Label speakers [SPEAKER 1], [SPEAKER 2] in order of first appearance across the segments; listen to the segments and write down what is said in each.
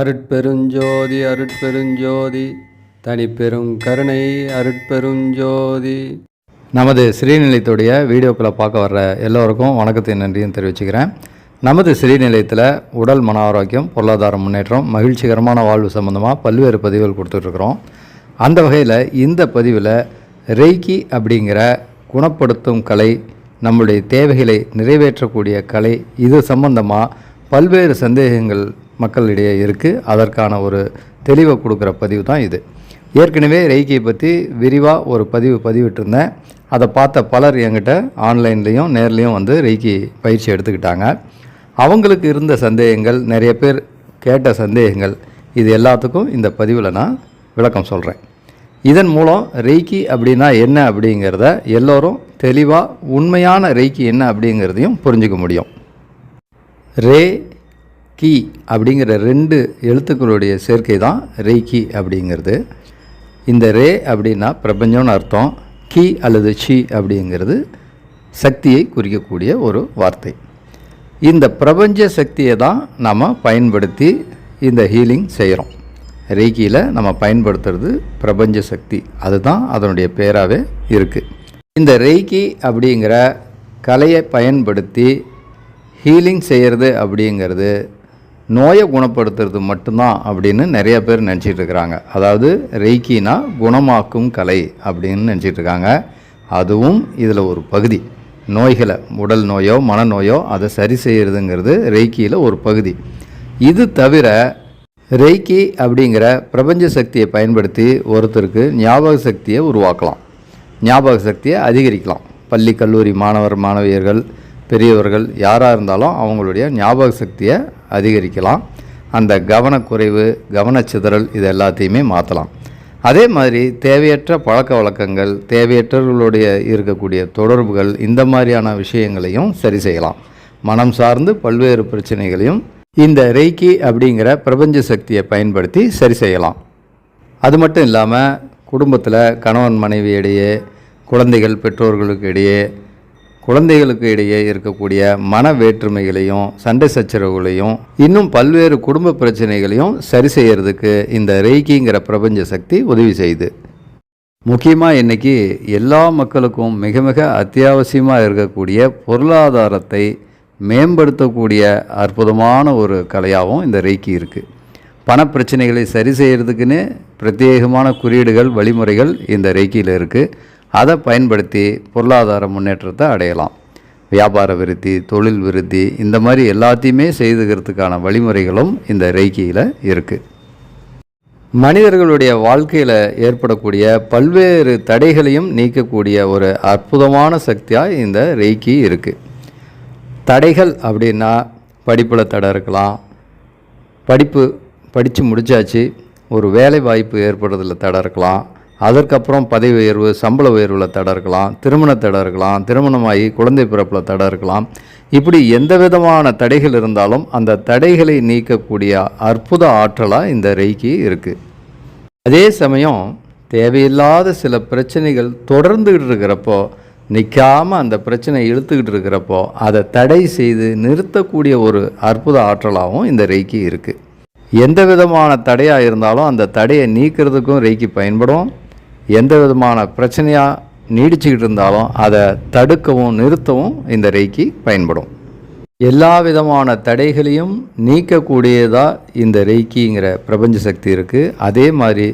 [SPEAKER 1] அருட்பெருஞ்சோதி அருட்பெருஞ்சோதி தனிப்பெரும் கருணை அருட்பெருஞ்சோதி. நமது ஸ்ரீநிலையத்துடைய வீடியோக்களை பார்க்க வர்ற எல்லோருக்கும் வணக்கத்தை நன்றியும் தெரிவிச்சுக்கிறேன். நமது ஸ்ரீநிலையத்தில் உடல் மன ஆரோக்கியம் பொருளாதார முன்னேற்றம் மகிழ்ச்சிகரமான வாழ்வு சம்மந்தமாக பல்வேறு பதிவுகள் கொடுத்துட்ருக்குறோம். அந்த வகையில் இந்த பதிவில் ரெய்கி அப்படிங்கிற குணப்படுத்தும் கலை நம்முடைய தேவைகளை நிறைவேற்றக்கூடிய கலை இது சம்பந்தமாக பல்வேறு சந்தேகங்கள் மக்களிடையே இருக்குது அதற்கான ஒரு தெளிவை கொடுக்குற பதிவு தான் இது. ஏற்கனவே ரெய்கியை பற்றி விரிவாக ஒரு பதிவு பதிவிட்டிருந்தேன். அதை பார்த்த பலர் என்கிட்ட ஆன்லைன்லேயும் நேர்லேயும் வந்து ரெய்கி பயிற்சி எடுத்துக்கிட்டாங்க. அவங்களுக்கு இருந்த சந்தேகங்கள் நிறைய பேர் கேட்ட சந்தேகங்கள் இது எல்லாத்துக்கும் இந்த பதிவில் நான் விளக்கம் சொல்கிறேன் இதன் மூலம் ரெய்கி அப்படின்னா என்ன அப்படிங்கிறத எல்லோரும் தெளிவாக உண்மையான ரெய்கி என்ன அப்படிங்கிறதையும் புரிஞ்சுக்க முடியும். ரே கி அப்படிங்கிற ரெண்டு எழுத்துக்களுடைய சேர்க்கை தான் ரெய்கி அப்படிங்கிறது. இந்த ரே அப்படின்னா பிரபஞ்சம்னு அர்த்தம். கி அல்லது ஷி அப்படிங்கிறது சக்தியை குறிக்கக்கூடிய ஒரு வார்த்தை. இந்த பிரபஞ்ச சக்தியை தான் நாம் பயன்படுத்தி இந்த ஹீலிங் செய்கிறோம் ரெய்கியில் நம்ம பயன்படுத்துறது பிரபஞ்ச சக்தி. அதுதான் அதனுடைய பேராகவே இருக்குது இந்த ரெய்கி அப்படிங்கிற கலையை பயன்படுத்தி ஹீலிங் செய்கிறது அப்படிங்கிறது நோயை குணப்படுத்துறது மட்டும்தான் அப்படின்னு நிறைய பேர் நினச்சிட்டு இருக்கிறாங்க. அதாவது ரெய்கினா குணமாக்கும் கலை அப்படின்னு நினச்சிட்டு இருக்காங்க. அதுவும் இதில் ஒரு பகுதி. நோய்களை உடல் நோயோ மனநோயோ அதை சரி செய்கிறதுங்கிறது ரெய்கியில் ஒரு பகுதி. இது தவிர ரெய்கி அப்படிங்கிற பிரபஞ்ச சக்தியை பயன்படுத்தி ஒருத்தருக்கு ஞாபக சக்தியை உருவாக்கலாம். ஞாபக சக்தியை அதிகரிக்கலாம். பள்ளி கல்லூரி மாணவர் மாணவியர்கள் பெரியவர்கள் யாராக இருந்தாலும் அவங்களுடைய ஞாபக சக்தியை அதிகரிக்கலாம். அந்த கவனக்குறைவு கவனச்சிதறல் இது எல்லாத்தையுமே மாற்றலாம் அதே மாதிரி தேவையற்ற பழக்க வழக்கங்கள் தேவையற்றவர்களுடைய இருக்கக்கூடிய தொடர்புகள் இந்த மாதிரியான விஷயங்களையும் சரி செய்யலாம். மனம் சார்ந்து பல்வேறு பிரச்சனைகளையும் இந்த ரெய்கி அப்படிங்கிற பிரபஞ்ச சக்தியை பயன்படுத்தி சரி செய்யலாம். அது மட்டும் இல்லாமல் குடும்பத்தில் கணவன் மனைவி இடையே குழந்தைகள் பெற்றோர்களுக்கு இடையே குழந்தைகளுக்கு இடையே இருக்கக்கூடிய மன வேற்றுமைகளையும் சண்டை சச்சரவுகளையும் இன்னும் பல்வேறு குடும்ப பிரச்சனைகளையும் சரி செய்யறதுக்கு இந்த ரெய்கிங்கிற பிரபஞ்ச சக்தி உதவி செய்யுது முக்கியமாக இன்றைக்கி எல்லா மக்களுக்கும் மிக மிக அத்தியாவசியமாக இருக்கக்கூடிய பொருளாதாரத்தை மேம்படுத்தக்கூடிய அற்புதமான ஒரு கலையாகவும் இந்த ரெய்கி இருக்குது பணப்பிரச்சனைகளை சரி செய்கிறதுக்குன்னு பிரத்யேகமான குறியீடுகள் வழிமுறைகள் இந்த ரெய்கியில் இருக்குது அதை பயன்படுத்தி பொருளாதார முன்னேற்றத்தை அடையலாம். வியாபார விருத்தி தொழில் விருத்தி இந்த மாதிரி எல்லாத்தையுமே செய்துக்கிறதுக்கான வழிமுறைகளும் இந்த ரேக்கியில் இருக்குது மனிதர்களுடைய வாழ்க்கையில் ஏற்படக்கூடிய பல்வேறு தடைகளையும் நீக்கக்கூடிய ஒரு அற்புதமான சக்தியாக இந்த ரெய்கி இருக்குது தடைகள் அப்படின்னா படிப்பில் தடை இருக்கலாம். படிப்பு படித்து முடித்தாச்சு ஒரு வேலை வாய்ப்பு ஏற்படுறதில் தடை இருக்கலாம். அதற்கப்புறம் பதவி உயர்வு சம்பள உயர்வில் தடை இருக்கலாம் திருமண தடை இருக்கலாம் திருமணமாகி குழந்தை பிறப்பில் தடை இருக்கலாம் இப்படி எந்த விதமான தடைகள் இருந்தாலும் அந்த தடைகளை நீக்கக்கூடிய அற்புத ஆற்றலாக இந்த ரெய்கி இருக்குது அதே சமயம் தேவையில்லாத சில பிரச்சனைகள் தொடர்ந்துக்கிட்டு இருக்கிறப்போ நிற்காமல் அந்த பிரச்சனை இழுத்துக்கிட்டு இருக்கிறப்போ அதை தடை செய்து நிறுத்தக்கூடிய ஒரு அற்புத ஆற்றலாகவும் இந்த ரெய்க்கி இருக்குது எந்த விதமான தடையாக இருந்தாலும் அந்த தடையை நீக்கிறதுக்கும் ரெய்க்கி பயன்படும். எந்த விதமான பிரச்சனையாக நீடிச்சுக்கிட்டு இருந்தாலும் அதை தடுக்கவும் நிறுத்தவும் இந்த ரேக்கி பயன்படும். எல்லா விதமான தடைகளையும் நீக்கக்கூடியதாக இந்த ரெய்கிங்கிற பிரபஞ்ச சக்தி இருக்குது அதே மாதிரி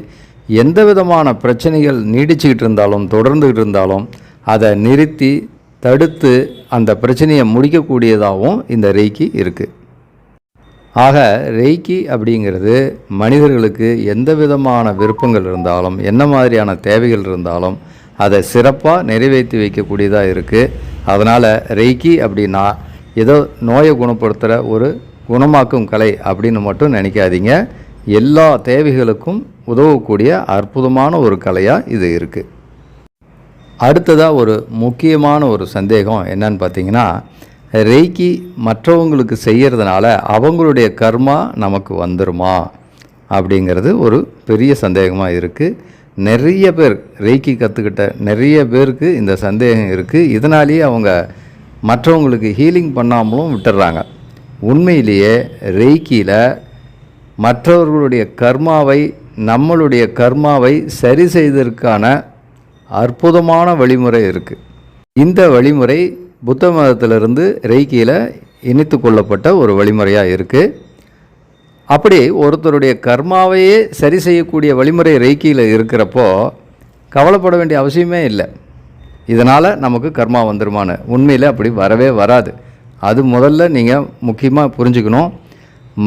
[SPEAKER 1] எந்த விதமான பிரச்சனைகள் நீடிச்சுக்கிட்டு இருந்தாலும் தொடர்ந்துக்கிட்டு இருந்தாலும் அதை நிறுத்தி தடுத்து அந்த பிரச்சனையை முடிக்கக்கூடியதாகவும் இந்த ரெய்கி இருக்குது ஆக ரெய்கி அப்படிங்கிறது மனிதர்களுக்கு எந்த விதமான விருப்பங்கள் இருந்தாலும் என்ன மாதிரியான தேவைகள் இருந்தாலும் அதை சிறப்பாக நிறைவேற்றி வைக்கக்கூடியதாக இருக்குது அதனால் ரெய்கி அப்படின்னா ஏதோ நோயை குணப்படுத்துகிற ஒரு குணமாக்கும் கலை அப்படின்னு மட்டும் நினைக்காதீங்க. எல்லா தேவைகளுக்கும் உதவக்கூடிய அற்புதமான ஒரு கலையாக இது இருக்குது அடுத்ததாக ஒரு முக்கியமான ஒரு சந்தேகம் என்னன்னு பார்த்தீங்கன்னா ரெய்கி மற்றவங்களுக்கு செய்கிறதுனால அவங்களுடைய கர்மா நமக்கு வந்துருமா? அப்படிங்கிறது ஒரு பெரிய சந்தேகமாக இருக்குது நிறைய பேர் ரெய்கி கற்றுக்கிட்ட நிறைய பேருக்கு இந்த சந்தேகம் இருக்குது இதனாலேயே அவங்க மற்றவங்களுக்கு ஹீலிங் பண்ணாமலும் விட்டுடுறாங்க உண்மையிலேயே ரெய்கியில் மற்றவர்களுடைய கர்மாவை நம்மளுடைய கர்மாவை சரி செய்வதற்கான அற்புதமான வழிமுறை இருக்குது இந்த வழிமுறை புத்த மதத்திலிருந்து ரெய்கியில் இணைத்து கொள்ளப்பட்ட ஒரு வழிமுறையாக இருக்குது அப்படி ஒருத்தருடைய கர்மாவையே சரி செய்யக்கூடிய வழிமுறை ரெய்கியில் இருக்கிறப்போ கவலைப்பட வேண்டிய அவசியமே இல்லை. இதனால் நமக்கு கர்மா வந்துருமான்னு. உண்மையில் அப்படி வரவே வராது. அது முதல்ல நீங்கள் முக்கியமாக புரிஞ்சுக்கணும்.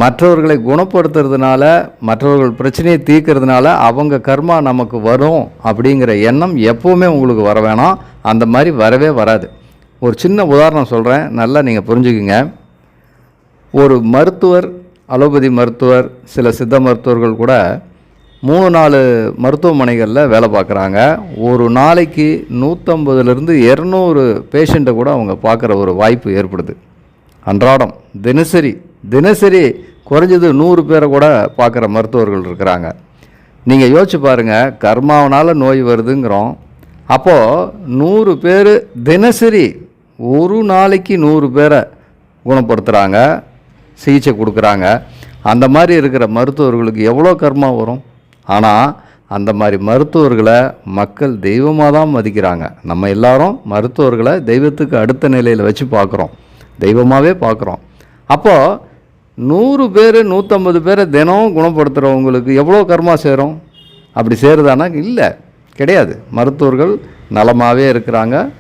[SPEAKER 1] மற்றவர்களை குணப்படுத்துறதுனால மற்றவர்கள் பிரச்சனையை தீர்க்கறதுனால அவங்க கர்மா நமக்கு வரும் அப்படிங்கிற எண்ணம் எப்போவுமே உங்களுக்கு வர வேணாம். அந்த மாதிரி வரவே வராது. ஒரு சின்ன உதாரணம் சொல்கிறேன் நல்லா நீங்கள் புரிஞ்சுக்குங்க. ஒரு மருத்துவர் அலோபதி மருத்துவர் சில சித்த மருத்துவர்கள் கூட மூணு நாலு மருத்துவமனைகளில் வேலை பார்க்குறாங்க. ஒரு நாளைக்கு நூற்றம்பதுலேருந்து இரநூறு பேஷண்ட்டை கூட அவங்க பார்க்குற ஒரு வாய்ப்பு ஏற்படுது. அன்றாடம் தினசரி தினசரி குறைஞ்சது நூறு பேரை கூட பார்க்குற மருத்துவர்கள் இருக்கிறாங்க. நீங்கள் யோசிச்சு பாருங்கள் கர்மாவனால் நோய் வருதுங்கிறோம். அப்போது நூறு பேர் தினசரி ஒரு நாளைக்கு நூறு பேரை குணப்படுத்துகிறாங்க சிகிச்சை கொடுக்குறாங்க. அந்த மாதிரி இருக்கிற மருத்துவர்களுக்கு எவ்வளோ கர்மா வரும்? ஆனால் அந்த மாதிரி மருத்துவர்களை மக்கள் தெய்வமாக தான் மதிக்கிறாங்க. நம்ம எல்லாரும் மருத்துவர்களை தெய்வத்துக்கு அடுத்த நிலையில் வச்சு பார்க்குறோம். தெய்வமாகவே பார்க்குறோம். அப்போது நூறு பேர் நூற்றம்பது பேரை தினம் குணப்படுத்துகிறவங்களுக்கு எவ்வளோ கர்மா சேரும்? அப்படி சேருதானா? இல்லை. கிடையாது. மருத்துவர்கள் நலமாகவே இருக்கிறாங்க.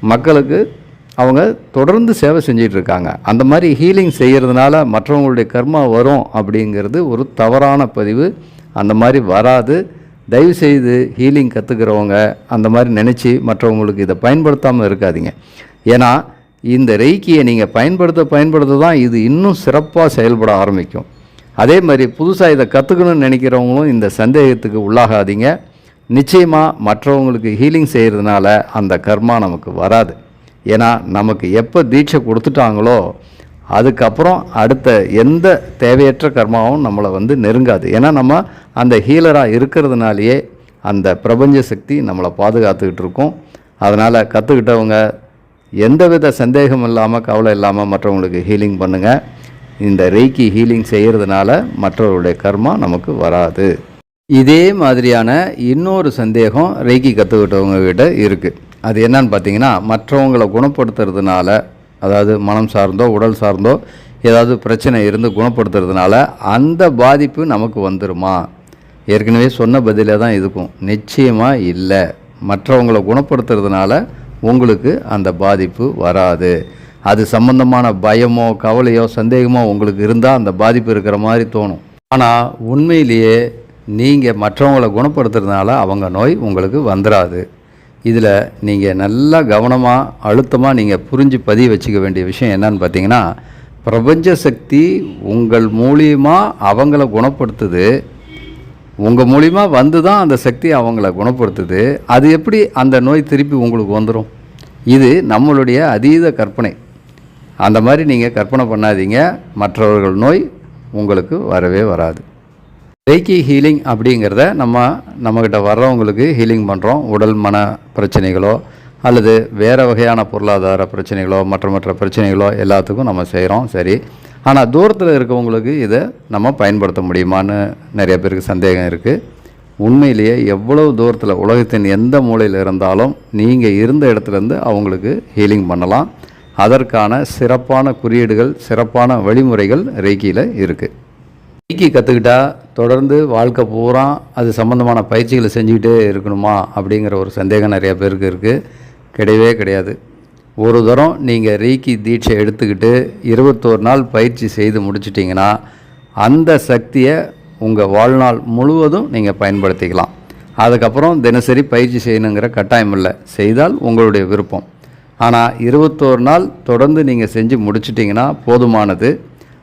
[SPEAKER 1] மக்களுக்கு அவங்க தொடர்ந்து சேவை செஞ்சிட்டு இருக்காங்க. அந்த மாதிரி ஹீலிங் செய்கிறதுனால மற்றவங்களுடைய கர்மா வரும் அப்படிங்கிறது ஒரு தவறான பதிவு. அந்த மாதிரி வராது. தயவுசெய்து ஹீலிங் கற்றுக்கிறவங்க அந்த மாதிரி நினச்சி மற்றவங்களுக்கு இதை பயன்படுத்தாமல் இருக்காதீங்க. ஏன்னா இந்த ரெய்க்கியை நீங்கள் பயன்படுத்த பயன்படுத்த தான் இது இன்னும் சிறப்பாக செயல்பட ஆரம்பிக்கும். அதே மாதிரி புதுசாக இதை கற்றுக்கணும்னு நினைக்கிறவங்களும் இந்த சந்தேகத்துக்கு உள்ளாகாதீங்க. நிச்சயமாக மற்றவங்களுக்கு ஹீலிங் செய்கிறதுனால அந்த கர்மா நமக்கு வராது. ஏன்னா நமக்கு எப்போ தீட்சை கொடுத்துட்டாங்களோ அதுக்கப்புறம் அடுத்த எந்த தேவையற்ற கர்மாவும் நம்மளை வந்து நெருங்காது. ஏன்னா நம்ம அந்த ஹீலராக இருக்கிறதுனாலேயே அந்த பிரபஞ்ச சக்தி நம்மளை பாதுகாத்துக்கிட்டு இருக்கோம். அதனால் கற்றுக்கிட்டவங்க எந்தவித சந்தேகம் இல்லாமல் கவலை இல்லாமல் மற்றவங்களுக்கு ஹீலிங் பண்ணுங்கள் இந்த ரெய்க்கி ஹீலிங் செய்கிறதுனால மற்றவர்களுடைய கர்மா நமக்கு வராது. இதே மாதிரியான இன்னொரு சந்தேகம் ரெய்க்கி கற்றுக்கிட்டவங்க கிட்ட இருக்குது அது என்னன்னு பார்த்தீங்கன்னா மற்றவங்களை குணப்படுத்துறதுனால அதாவது மனம் சார்ந்தோ உடல் சார்ந்தோ ஏதாவது பிரச்சனை இருந்து குணப்படுத்துறதுனால அந்த பாதிப்பு நமக்கு வந்துருமா? ஏற்கனவே சொன்ன பதிலே தான் இருக்கும் நிச்சயமாக இல்லை. மற்றவங்களை குணப்படுத்துறதுனால உங்களுக்கு அந்த பாதிப்பு வராது. அது சம்பந்தமான பயமோ கவலையோ சந்தேகமோ உங்களுக்கு இருந்தால் அந்த பாதிப்பு இருக்கிற மாதிரி தோணும். ஆனால் உண்மையிலேயே நீங்கள் மற்றவங்களை குணப்படுத்துறதுனால அவங்க நோய் உங்களுக்கு வந்துடாது இதில் நீங்கள் நல்லா கவனமாக அழுத்தமாக நீங்கள் புரிஞ்சு பதிய வச்சுக்க வேண்டிய விஷயம் என்னன்னு பார்த்தீங்கன்னா பிரபஞ்ச சக்தி உங்கள் மூலியமாக அவங்கள குணப்படுத்துது. உங்கள் மூலியமாக வந்து தான் அந்த சக்தி அவங்கள குணப்படுத்துது. அது எப்படி அந்த நோய் திருப்பி உங்களுக்கு வந்துடும் இது நம்மளுடைய அதீத கற்பனை. அந்த மாதிரி நீங்கள் கற்பனை பண்ணாதீங்க. மற்றவர்கள் நோய் உங்களுக்கு வரவே வராது. ரேக்கி ஹீலிங் அப்படிங்கிறத நம்ம நம்மக்கிட்ட வர்றவங்களுக்கு ஹீலிங் பண்ணுறோம் உடல் மன பிரச்சனைகளோ அல்லது வேறு வகையான பொருளாதார பிரச்சனைகளோ மற்ற மற்ற பிரச்சனைகளோ எல்லாத்துக்கும் நம்ம செய்கிறோம் சரி. ஆனால் தூரத்தில் இருக்கவங்களுக்கு இதை நம்ம பயன்படுத்த முடியுமான்னு நிறைய பேருக்கு சந்தேகம் இருக்குது உண்மையிலேயே எவ்வளவு தூரத்தில் உலகத்தின் எந்த மூலையில் இருந்தாலும் நீங்கள் இருந்த இடத்துலேருந்து அவங்களுக்கு ஹீலிங் பண்ணலாம். அதற்கான சிறப்பான குறியீடுகள் சிறப்பான வழிமுறைகள் ரேக்கியில் இருக்குது ரெய்க்கி கற்றுக்கிட்டா தொடர்ந்து வாழ்க்கை பூரா அது சம்மந்தமான பயிற்சிகளை செஞ்சுக்கிட்டே இருக்கணுமா அப்படிங்கிற ஒரு சந்தேகம் நிறைய பேருக்கு இருக்குது கிடையவே கிடையாது. ஒரு தரம் நீங்கள் ரீக்கி தீட்சை எடுத்துக்கிட்டு இருபத்தோரு நாள் பயிற்சி செய்து முடிச்சிட்டிங்கன்னா அந்த சக்தியை உங்கள் வாழ்நாள் முழுவதும் நீங்கள் பயன்படுத்திக்கலாம். அதுக்கப்புறம் தினசரி பயிற்சி செய்யணுங்கிற கட்டாயம் இல்லை. செய்தால் உங்களுடைய விருப்பம். ஆனால் இருபத்தோரு நாள் தொடர்ந்து நீங்கள் செஞ்சு முடிச்சிட்டிங்கன்னா போதுமானது.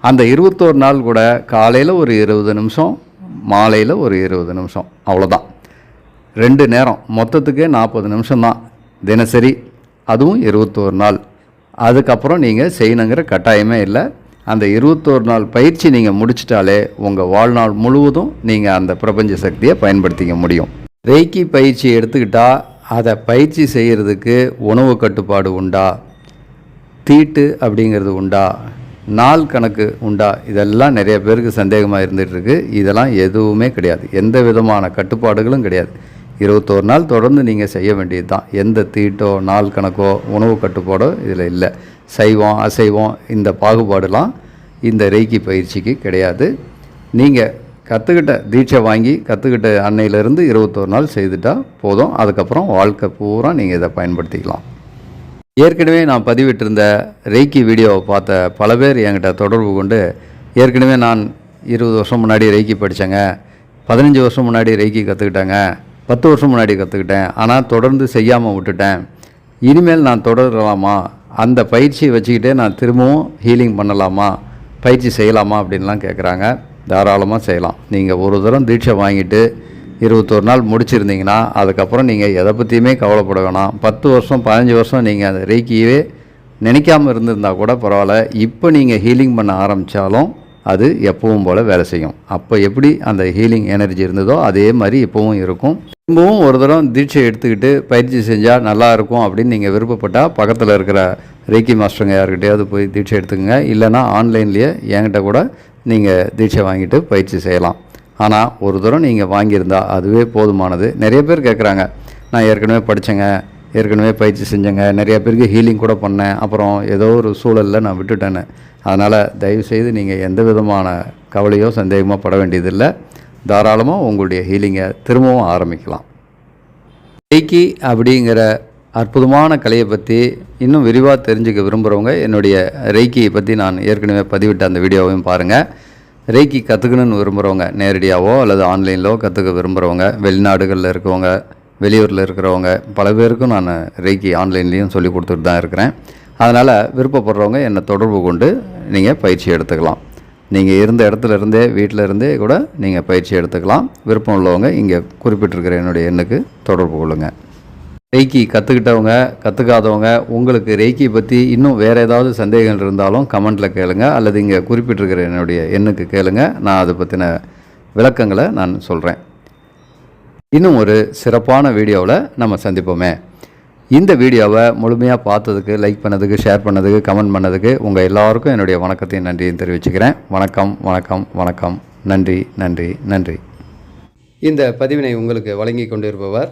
[SPEAKER 1] அந்த இருபத்தோரு நாள் கூட காலையில் ஒரு இருபது நிமிஷம் மாலையில் ஒரு இருபது நிமிஷம். அவ்வளோதான் ரெண்டு நேரம். மொத்தத்துக்கே நாற்பது நிமிஷம்தான். தினசரி. அதுவும் இருபத்தோரு நாள். அதுக்கப்புறம் நீங்கள் செய்யணுங்கிற கட்டாயமே இல்லை. அந்த இருபத்தோரு நாள் பயிற்சி நீங்கள் முடிச்சிட்டாலே உங்கள் வாழ்நாள் முழுவதும் நீங்கள் அந்த பிரபஞ்ச சக்தியை பயன்படுத்திக்க முடியும். ரெய்க்கி பயிற்சி எடுத்துக்கிட்டால் அதை பயிற்சி செய்கிறதுக்கு உணவு கட்டுப்பாடு உண்டா? தீட்டு அப்படிங்கிறது உண்டா? நாள் கணக்கு உண்டா? இதெல்லாம் நிறைய பேருக்கு சந்தேகமாக இருந்துகிட்ருக்கு இதெல்லாம் எதுவுமே கிடையாது. எந்த விதமான கட்டுப்பாடுகளும் கிடையாது. இருபத்தோரு நாள் தொடர்ந்து நீங்கள் செய்ய வேண்டியது தான் எந்த தீட்டோ நாள் கணக்கோ உணவு கட்டுப்பாடோ இதில் இல்லை. சைவம் அசைவம் இந்த பாகுபாடுலாம் இந்த ரெய்கி பயிற்சிக்கு கிடையாது. நீங்கள் கற்றுக்கிட்ட தீட்சை வாங்கி கற்றுக்கிட்ட அன்னையிலேருந்து இருபத்தோரு நாள் செய்துட்டால் போதும். அதுக்கப்புறம் வாழ்க்கை பூரா நீங்கள் இதை பயன்படுத்திக்கலாம். ஏற்கனவே நான் பதிவிட்டிருந்த ரெய்க்கி வீடியோவை பார்த்த பல பேர் என்கிட்ட தொடர்பு கொண்டு ஏற்கனவே நான் இருபது வருஷம் முன்னாடி ரெய்க்கி படித்தேங்க பதினஞ்சு வருஷம் முன்னாடி ரெய்க்கி கற்றுக்கிட்டேங்க பத்து வருஷம் முன்னாடி கற்றுக்கிட்டேன் ஆனால் தொடர்ந்து செய்யாமல் விட்டுட்டேன். இனிமேல் நான் தொடரலாமா? அந்த பயிற்சியை வச்சுக்கிட்டே நான் திரும்பவும் ஹீலிங் பண்ணலாமா? பயிற்சி செய்யலாமா? அப்படின்லாம் கேட்குறாங்க தாராளமாக செய்யலாம். நீங்கள் ஒரு தரம் தீட்சை வாங்கிட்டு இருபத்தொரு நாள் முடிச்சிருந்தீங்கன்னா அதுக்கப்புறம் நீங்கள் எதை பற்றியுமே கவலைப்பட வேணாம். பத்து வருஷம் பதினஞ்சு வருஷம் நீங்கள் அந்த ரேக்கியவே நினைக்காம இருந்திருந்தால் கூட பரவாயில்ல. இப்போ நீங்கள் ஹீலிங் பண்ண ஆரம்பித்தாலும் அது எப்பவும் போல் வேலை செய்யும். அப்போ எப்படி அந்த ஹீலிங் எனர்ஜி இருந்ததோ அதே மாதிரி இப்போவும் இருக்கும். திரும்பவும் ஒரு தரம் தீட்சை எடுத்துக்கிட்டு பயிற்சி செஞ்சால் நல்லா இருக்கும் அப்படின்னு நீங்கள் விருப்பப்பட்டால் பக்கத்தில் இருக்கிற ரேக்கி மாஸ்டருங்க யார்கிட்டையாவது போய் தீட்சை எடுத்துக்கோங்க. இல்லைன்னா ஆன்லைன்லேயே என்கிட்ட கூட நீங்கள் தீட்சை வாங்கிட்டு பயிற்சி செய்யலாம். ஆனால் ஒரு தூரம் நீங்கள் வாங்கியிருந்தா அதுவே போதுமானது. நிறைய பேர் கேட்குறாங்க நான் ஏற்கனவே படித்தேங்க ஏற்கனவே பயிற்சி செஞ்சேங்க நிறைய பேருக்கு ஹீலிங் கூட பண்ணேன் அப்புறம் ஏதோ ஒரு சூழலில் நான் விட்டுட்டேன்னு. அதனால் தயவுசெய்து நீங்கள் எந்த விதமான கவலையோ சந்தேகமோ பட வேண்டியதில்லை. தாராளமாக உங்களுடைய ஹீலிங்கை திரும்பவும் ஆரம்பிக்கலாம். ரெய்கி அப்படிங்கிற அற்புதமான கலையை பற்றி இன்னும் விரிவாக தெரிஞ்சுக்க விரும்புகிறவங்க என்னுடைய ரெய்கியை பற்றி நான் ஏற்கனவே பதிவிட்ட அந்த வீடியோவையும் பாருங்கள் ரேக்கி கற்றுக்கணுன்னு விரும்புகிறவங்க நேரடியாகவோ அல்லது ஆன்லைனிலோ கற்றுக்க விரும்புகிறவங்க வெளிநாடுகளில் இருக்கவங்க வெளியூரில் இருக்கிறவங்க பல பேருக்கும் நான் ரேக்கி ஆன்லைன்லேயும் சொல்லி கொடுத்துட்டு தான் இருக்கிறேன். அதனால் விருப்பப்படுறவங்க என்னை தொடர்பு கொண்டு நீங்கள் பயிற்சி எடுத்துக்கலாம். நீங்கள் இருந்த இடத்துல இருந்தே வீட்டில் இருந்தே கூட நீங்கள் பயிற்சி எடுத்துக்கலாம். விருப்பம் உள்ளவங்க இங்கே குறிப்பிட்டிருக்கிற என்னுடைய எண்ணுக்கு தொடர்பு கொள்ளுங்கள் ரெய்க்கி கற்றுக்கிட்டவங்க கற்றுக்காதவங்க உங்களுக்கு ரெய்க்கி பற்றி இன்னும் வேறு ஏதாவது சந்தேகங்கள் இருந்தாலும் கமெண்ட்டில் கேளுங்க. அல்லது இங்கே குறிப்பிட்டிருக்கிற என்னுடைய எண்ணுக்கு கேளுங்க. நான் அதை பற்றின விளக்கங்களை நான் சொல்கிறேன் இன்னும் ஒரு சிறப்பான வீடியோவில் நம்ம சந்திப்போமே. இந்த வீடியோவை முழுமையாக பார்த்ததுக்கு லைக் பண்ணதுக்கு ஷேர் பண்ணதுக்கு கமெண்ட் பண்ணதுக்கு உங்கள் எல்லாருக்கும் என்னுடைய வணக்கத்தையும் நன்றியும் தெரிவிச்சுக்கிறேன். வணக்கம் வணக்கம் வணக்கம். நன்றி நன்றி நன்றி. இந்த பதிவினை உங்களுக்கு வழங்கி கொண்டிருப்பவர்